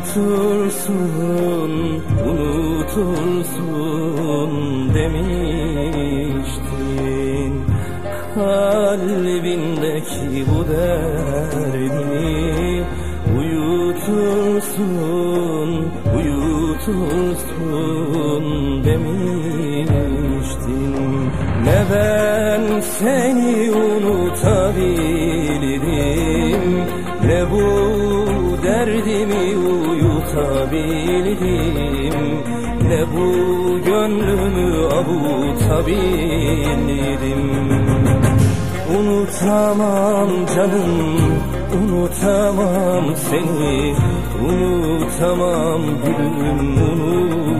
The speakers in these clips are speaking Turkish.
unutursun, unutursun demiştin. Kalbindeki bu derdini uyutursun, uyutursun demiştin. Ne ben seni unutabilirim? Ne bu derdimi uyutabildim Ne bu gönlümü avutabildim Unutamam canım, unutamam seni Unutamam gülüm, unutamam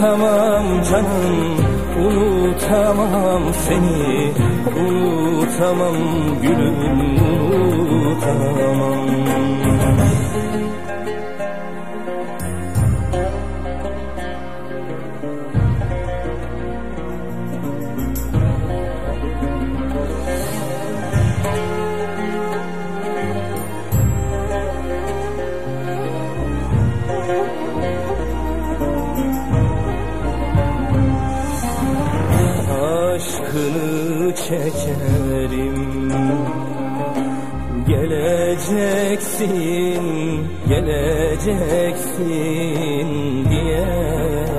Unutamam canım, unutamam seni Unutamam gülüm, unutamam aşkını çekerim. Geleceksin, geleceksin diyerek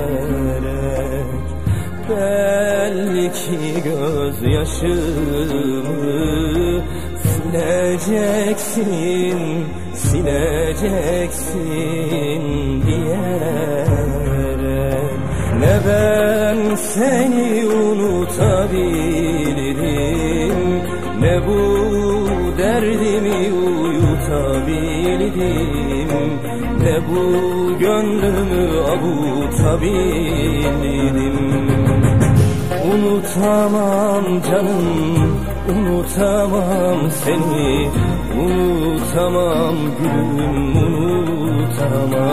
Belli ki gözyaşımı sileceksin, sileceksin diyerek. Ne ben seni unutabilirim. Ne bu derdimi uyutabildim? Ne bu gönlümü avutabildim? Unutamam canım, unutamam seni. Unutamam gülüm, unutamam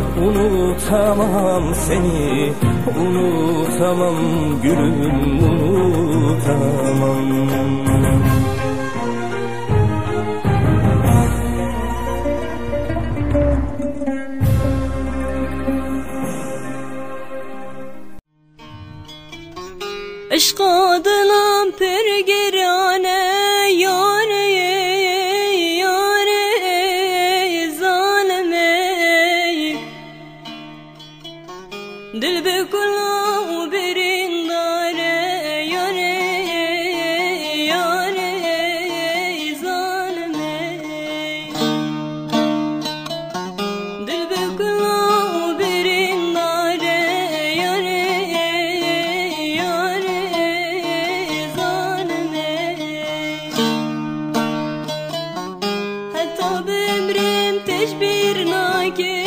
unutamam seni Unutamam gülüm, unutamam. Aşk adına pergirane bemrim teşbir nakim